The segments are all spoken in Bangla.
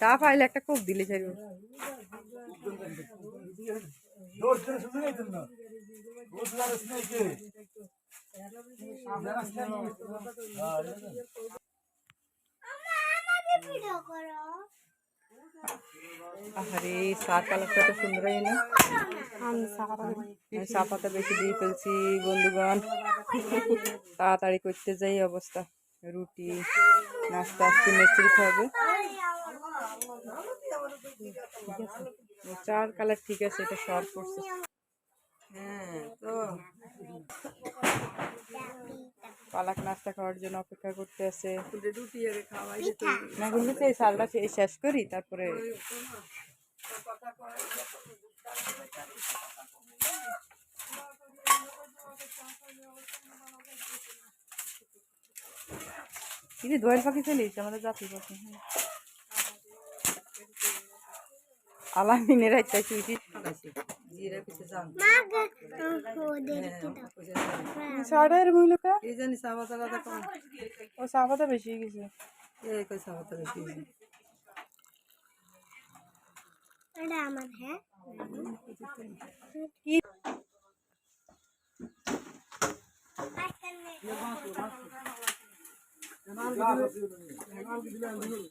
সাপ আইলে একটা কোপ দিলে হ্যাঁ আরে চা কালারটা তো সুন্দর হয় না? চা বেশি দিয়ে ফেলছি, বন্ধুগণ। তাড়াতাড়ি করতে যাই অবস্থা। রুটি, নাস্তা আজকে মিস্ত্রি খাবে চার কালার ঠিক আছে এটা সর করছে হ্যাঁ তো পালাক নাস্তা খাওয়ার জন্য অপেক্ষা করতে আছে। রুটি আরে খাওয়াই না কিন্তু এই সালটা শেষ করি তারপরে কিন্তু দোয়েল পাখি ফেলিস আমাদের জাতি পাখি হ্যাঁ। আলামিনের একটা চুইটি জিরা পিছে যান সাড়ের মহিলাকা এই জানি সাবা তালা কম ও সাবাটা বেশি গেছে এই কই সাবা তালা বেশি হয়েছে। এটা আমার হ্যাঁ নেহাঙ্গ বিল্ডিং হয়ে গেছে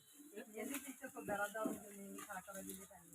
লিটন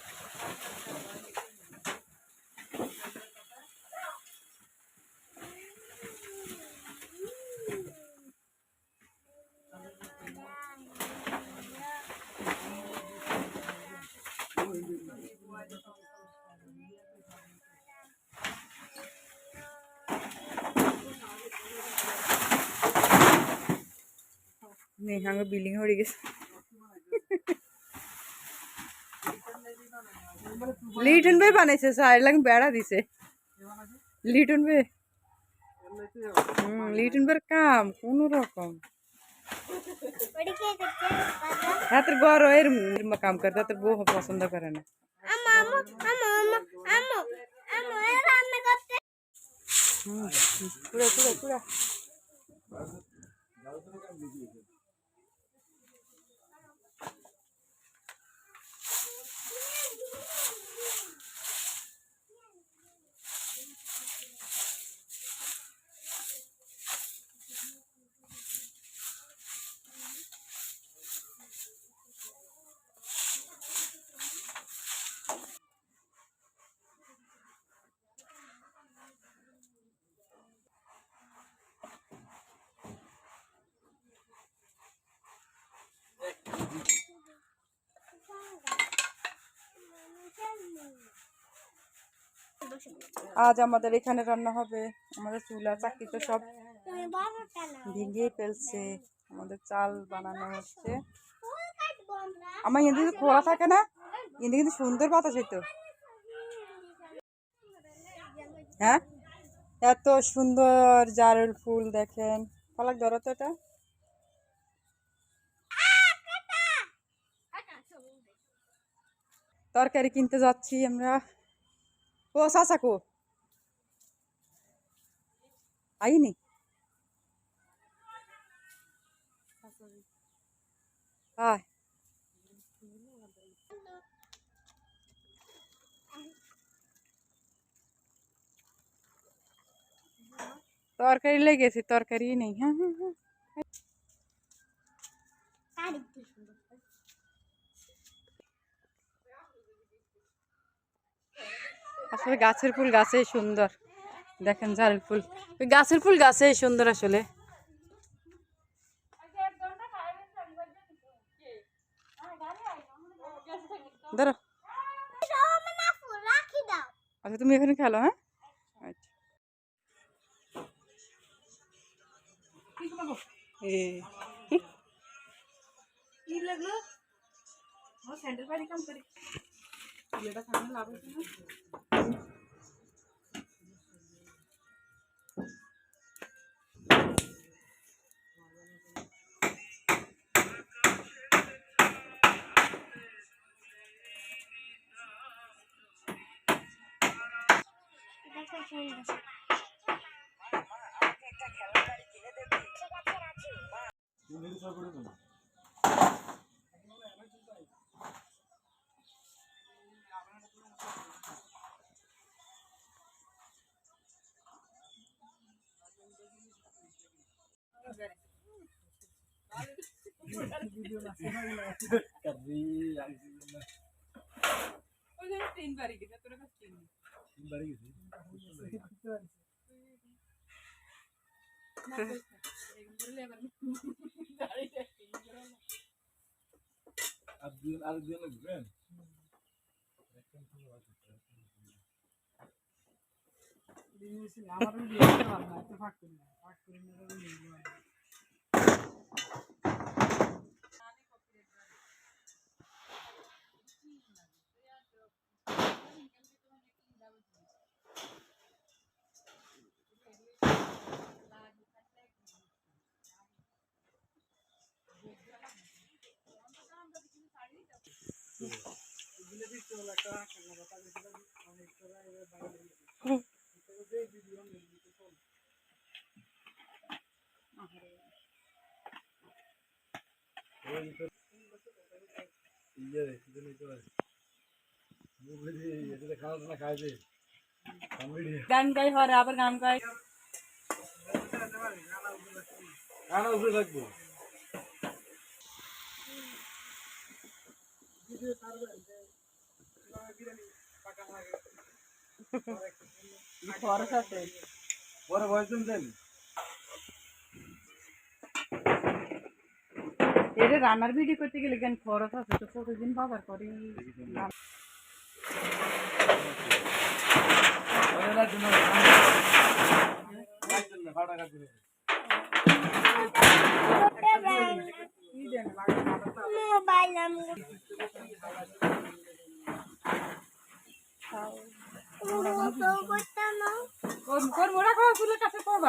সাইড লাগে বেড়া দিছে লিটন ভাই হুম লিটন ভাইয়ের কাম কোন রকম ওটা কে করছে হাতের গড় এর এর কাম করে তাদের বউ পছন্দ করে না আমা আমা আমা আমা আমা আমা এ আজ আমাদের এখানে রান্না হবে। আমাদের চুলা চাকরি তো সব ভেঙে ফেলছে। আমাদের চাল বানানো হচ্ছে। আমরা এখানে কিন্তু খোলা থাকে না। এখানে কিন্তু সুন্দর বাতাস হইতো। হ্যাঁ? এত সুন্দর জারুল ফুল দেখেন। ফলাক ধরো তো এটা। তরকারি কিনতে যাচ্ছি আমরা। ও সাসাকো আইনি আয় তরকারি লেগেছে তরকারি নেই হ্যাঁ হ্যাঁ হ্যাঁ কাটি দিই আসলে গাছের ফুল গাছেই সুন্দর। দেখেন ঝাড়ের ফুল। গাছের ফুল গাছেই সুন্দর আসলে। আচ্ছা তুমি এখানে খেলো হ্যাঁ? আচ্ছা। দেখো সুন্দর আরেকদিন আরেকদিন লাগবেন আমারও বিয়ে করলাম না একটু ভাগ করি না ভাগ করি না তবে নিয়ে নেব। এগুলো দেখতে হলো একটা কান্না কথা গেছিল অনেক তোরা খরচ আছে দেন রান্নার ভিডিও করতে গেলে কেন খরচ আছে? তো প্রতিদিন বাজার করি। পরে রাখবেন না করব না আমি করতাম না করব